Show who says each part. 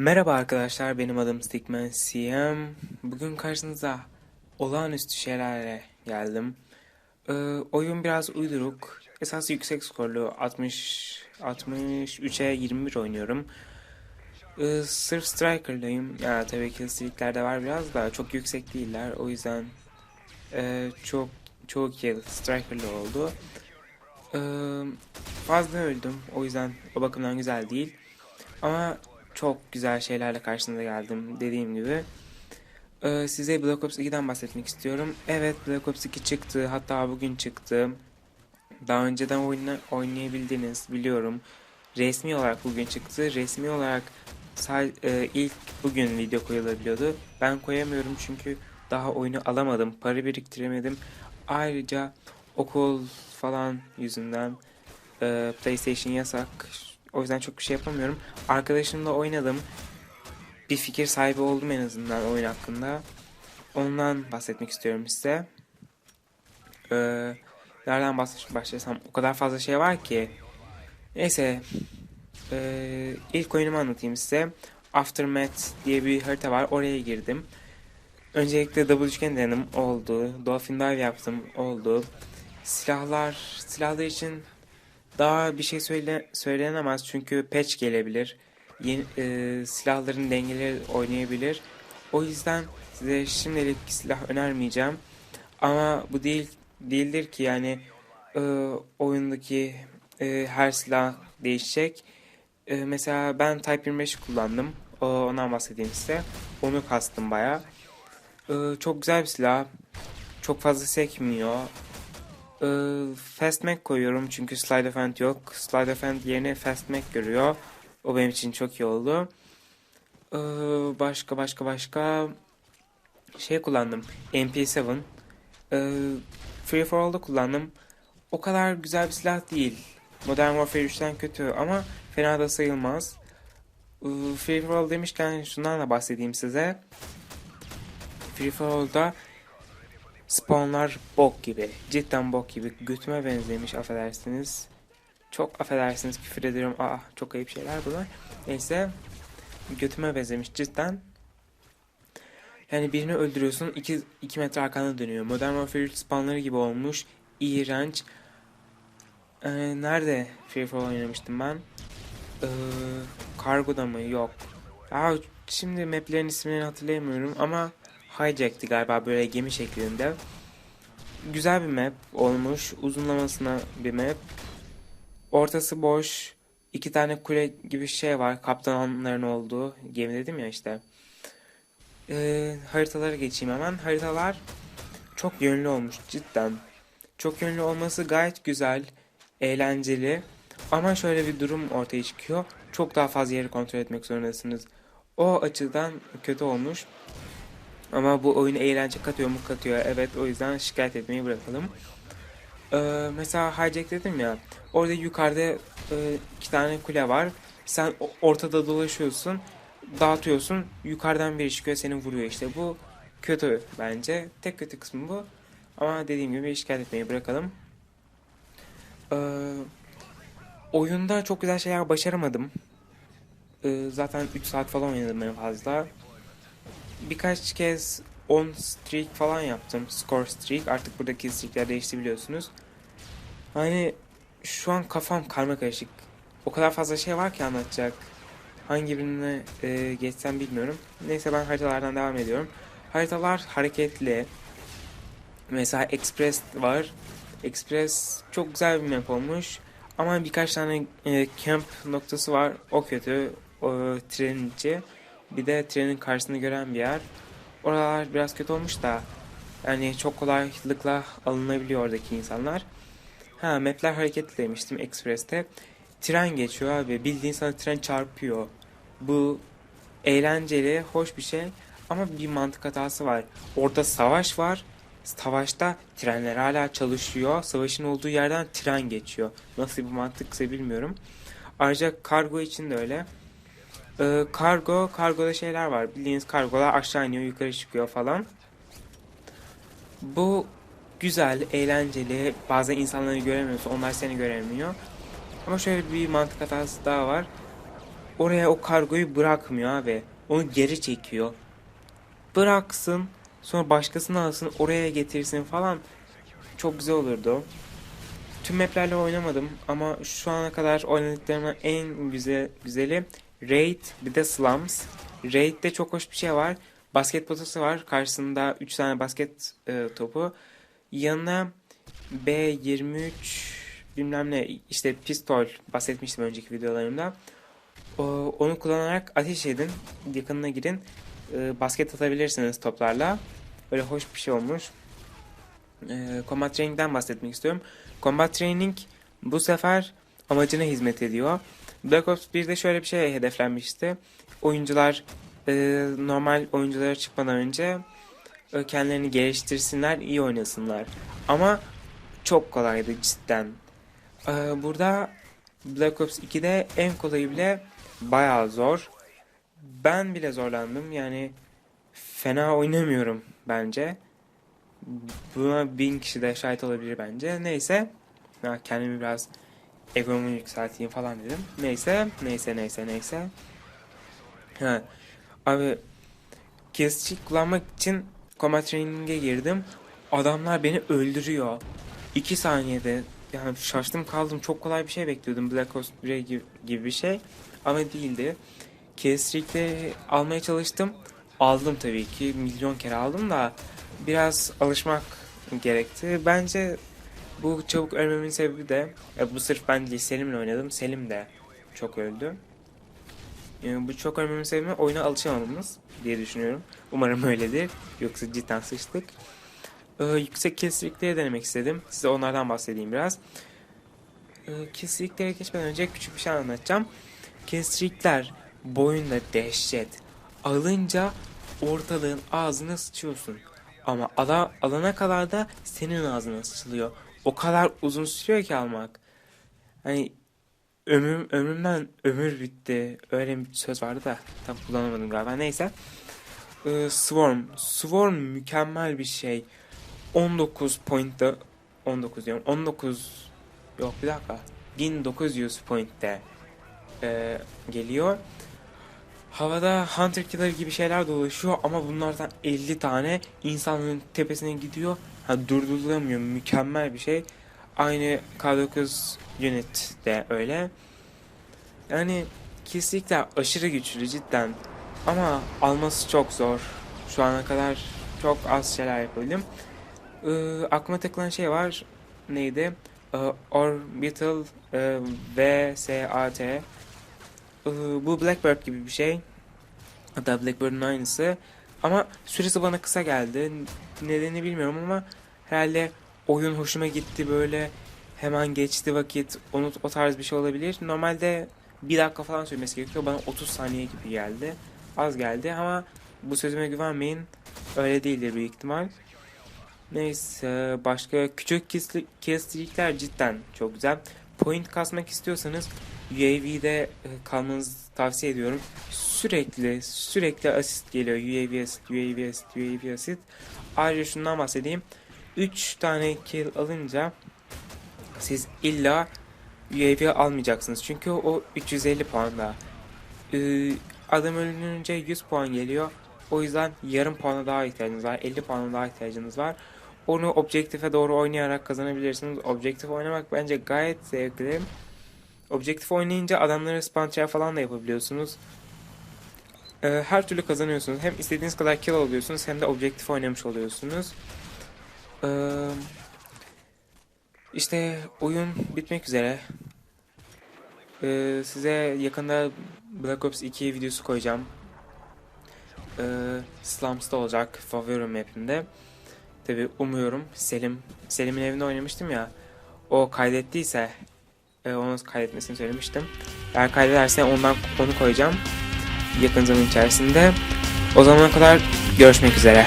Speaker 1: Merhaba arkadaşlar, benim adım Stickman CM. Bugün karşınıza olağanüstü şeylerle geldim. Ee, oyun biraz uyduruk. Esas yüksek skorlu 60 63'e 21 oynuyorum. Ee, sırf striker'layım. Ya tabii ki de var biraz da çok yüksek değiller. O yüzden e, çok çoğu kill striker'lı oldu. Ee, fazla öldüm. O yüzden o bakımdan güzel değil. Ama çok güzel şeylerle karşınıza geldim dediğim gibi. Ee, size Black Ops 2'den bahsetmek istiyorum. Evet Black Ops 2 çıktı. Hatta bugün çıktı. Daha önceden oyna, oynayabildiniz biliyorum. Resmi olarak bugün çıktı. Resmi olarak e, ilk bugün video koyulabiliyordu. Ben koyamıyorum çünkü daha oyunu alamadım. Para biriktiremedim. Ayrıca okul falan yüzünden e, PlayStation yasak. O yüzden çok bir şey yapamıyorum. Arkadaşımla oynadım. Bir fikir sahibi oldum en azından oyun hakkında. Ondan bahsetmek istiyorum size. Ee, nereden baş- başlasam o kadar fazla şey var ki. Neyse. Ee, ilk oyunumu anlatayım size. Aftermath diye bir harita var. Oraya girdim. Öncelikle double üçgen denedim. Oldu. Dolphin dive yaptım. Oldu. Silahlar, silahlar için daha bir şey söyle, söylenemez çünkü patch gelebilir. Yeni, e, silahların dengeleri oynayabilir. O yüzden size şimdilik silah önermeyeceğim. Ama bu değil değildir ki yani e, oyundaki e, her silah değişecek. E, mesela ben Type 25 kullandım. O, ondan bahsedeyim size. Onu kastım baya. çok güzel bir silah. Çok fazla sekmiyor. Ee, Fast Mac koyuyorum çünkü Slide Event yok. Slide Event yerine Fast Mac görüyor. O benim için çok iyi oldu. Ee, başka başka başka şey kullandım. MP7. Ee, Free for All'da kullandım. O kadar güzel bir silah değil. Modern Warfare 3'ten kötü ama fena da sayılmaz. Ee, Free for All demişken şundan da bahsedeyim size. Free for All'da Spawnlar bok gibi. Cidden bok gibi. Götüme benzemiş affedersiniz. Çok affedersiniz küfür ediyorum. Aa çok ayıp şeyler bunlar. Neyse. Götüme benzemiş cidden. Yani birini öldürüyorsun 2 metre arkana dönüyor. Modern Warfare 3 spawnları gibi olmuş. İğrenç. Ee, nerede Free for All oynamıştım ben? Ee, Kargo'da mı? Yok. Aa, şimdi maplerin isimlerini hatırlayamıyorum ama Hijack'ti galiba böyle gemi şeklinde. Güzel bir map olmuş. Uzunlamasına bir map. Ortası boş. iki tane kule gibi şey var. Kaptanların olduğu. Gemi dedim ya işte. Ee, haritalara geçeyim hemen. Haritalar çok yönlü olmuş cidden. Çok yönlü olması gayet güzel. Eğlenceli. Ama şöyle bir durum ortaya çıkıyor. Çok daha fazla yeri kontrol etmek zorundasınız. O açıdan kötü olmuş. Ama bu oyunu eğlence katıyor mu katıyor. Evet o yüzden şikayet etmeyi bırakalım. Ee, mesela hijack dedim ya. Orada yukarıda e, iki tane kule var. Sen ortada dolaşıyorsun. Dağıtıyorsun. Yukarıdan biri çıkıyor seni vuruyor işte. Bu kötü bence. Tek kötü kısmı bu. Ama dediğim gibi şikayet etmeyi bırakalım. Ee, oyunda çok güzel şeyler başaramadım. Ee, zaten 3 saat falan oynadım en fazla birkaç kez 10 streak falan yaptım. Score streak. Artık buradaki streakler değişti biliyorsunuz. Hani şu an kafam karma karışık. O kadar fazla şey var ki anlatacak. Hangi birine e, geçsem bilmiyorum. Neyse ben haritalardan devam ediyorum. Haritalar hareketli. Mesela Express var. Express çok güzel bir map olmuş. Ama birkaç tane e, camp noktası var. O kötü. O, trenin içi. Bir de trenin karşısını gören bir yer. Oralar biraz kötü olmuş da yani çok kolaylıkla alınabiliyor oradaki insanlar. Ha mapler hareketli demiştim Express'te. Tren geçiyor abi. Bildiğin sana tren çarpıyor. Bu eğlenceli, hoş bir şey. Ama bir mantık hatası var. Orada savaş var. Savaşta trenler hala çalışıyor. Savaşın olduğu yerden tren geçiyor. Nasıl bir mantıksa bilmiyorum. Ayrıca kargo için de öyle. Ee, kargo, kargoda şeyler var. Bildiğiniz kargolar aşağı iniyor, yukarı çıkıyor falan. Bu güzel, eğlenceli. Bazı insanları göremiyorsun, onlar seni göremiyor. Ama şöyle bir mantık hatası daha var. oraya o kargoyu bırakmıyor abi. Onu geri çekiyor. Bıraksın sonra başkasını alsın oraya getirsin falan. Çok güzel olurdu. Tüm maplerle oynamadım ama şu ana kadar oynadıklarımın en güzel güzeli Raid bir de Slums. Raid'de çok hoş bir şey var. Basket potası var. Karşısında 3 tane basket e, topu. Yanına B23 bilmem ne işte pistol bahsetmiştim önceki videolarımda. O, onu kullanarak ateş edin. Yakınına girin. E, basket atabilirsiniz toplarla. Böyle hoş bir şey olmuş. E, Combat Training'den bahsetmek istiyorum. Combat Training bu sefer amacına hizmet ediyor. Black Ops 1'de şöyle bir şey hedeflenmişti. Oyuncular e, normal oyunculara çıkmadan önce e, kendilerini geliştirsinler, iyi oynasınlar. Ama çok kolaydı cidden. E, burada Black Ops 2'de en kolayı bile bayağı zor. Ben bile zorlandım. Yani fena oynamıyorum bence. Buna bin kişi de şahit olabilir bence. Neyse. Kendimi biraz egomu yükselteyim falan dedim. Neyse. Neyse neyse neyse. Ha. Abi kesicilik kullanmak için combat training'e girdim. Adamlar beni öldürüyor. 2 saniyede yani şaştım kaldım. Çok kolay bir şey bekliyordum. Black Ops 1 gibi, bir şey. Ama değildi. Kesicilikte almaya çalıştım. Aldım tabii ki. Milyon kere aldım da biraz alışmak gerekti. Bence bu çabuk ölmemin sebebi de e, bu sırf ben değil Selim'le oynadım. Selim de çok öldü. Yani bu çok ölmemin sebebi oyuna alışamadığımız diye düşünüyorum. Umarım öyledir. Yoksa cidden sıçtık. Ee, yüksek kesirlikleri denemek istedim. Size onlardan bahsedeyim biraz. Ee, kesirliklere geçmeden önce küçük bir şey anlatacağım. Kesirlikler boyunda dehşet. Alınca ortalığın ağzına sıçıyorsun. Ama ala, alana kadar da senin ağzına sıçılıyor. O kadar uzun sürüyor ki almak. Hani ömrüm, ömrümden ömür bitti. Öyle bir söz vardı da tam kullanamadım galiba. Neyse. Ee, Swarm. Swarm mükemmel bir şey. 19 point'te 19 diyorum. 19 yok bir dakika. 1900 point'te e, geliyor. Havada Hunter Killer gibi şeyler dolaşıyor ama bunlardan 50 tane insanların tepesine gidiyor. Ha durdurulamıyor. Mükemmel bir şey. Aynı K9 Unit de öyle. Yani kesinlikle aşırı güçlü cidden. Ama alması çok zor. Şu ana kadar çok az şeyler yapabildim. Ee, aklıma takılan şey var. Neydi? Ee, Orbital e, VSAT. Bu Blackbird gibi bir şey. Hatta Blackbird'ın aynısı. Ama süresi bana kısa geldi. Nedeni bilmiyorum ama herhalde oyun hoşuma gitti böyle hemen geçti vakit onu o tarz bir şey olabilir. Normalde bir dakika falan sürmesi gerekiyor. Bana 30 saniye gibi geldi. Az geldi ama bu sözüme güvenmeyin. Öyle değildir büyük ihtimal. Neyse başka küçük kestilikler cidden çok güzel. Point kasmak istiyorsanız UAV'de e, kalmanızı tavsiye ediyorum. Sürekli sürekli asist geliyor. UAV asist, UAV asist, UAV asist. Ayrıca şundan bahsedeyim. 3 tane kill alınca siz illa UAV almayacaksınız. Çünkü o 350 puanda. Ee, adam ölünce 100 puan geliyor. O yüzden yarım puana daha ihtiyacınız var. 50 puana daha ihtiyacınız var. Onu objektife doğru oynayarak kazanabilirsiniz. Objektif oynamak bence gayet zevkli. Objektif oynayınca adamları spam falan da yapabiliyorsunuz. Ee, her türlü kazanıyorsunuz. Hem istediğiniz kadar kill alıyorsunuz hem de objektif oynamış oluyorsunuz. Ee, işte oyun bitmek üzere. Ee, size yakında Black Ops 2 videosu koyacağım. Ee, Slums'ta olacak favori map'imde. Tabi umuyorum Selim Selim'in evinde oynamıştım ya. O kaydettiyse e, onu kaydetmesini söylemiştim. Eğer kaydederse ondan onu koyacağım yakın zaman içerisinde. O zamana kadar görüşmek üzere.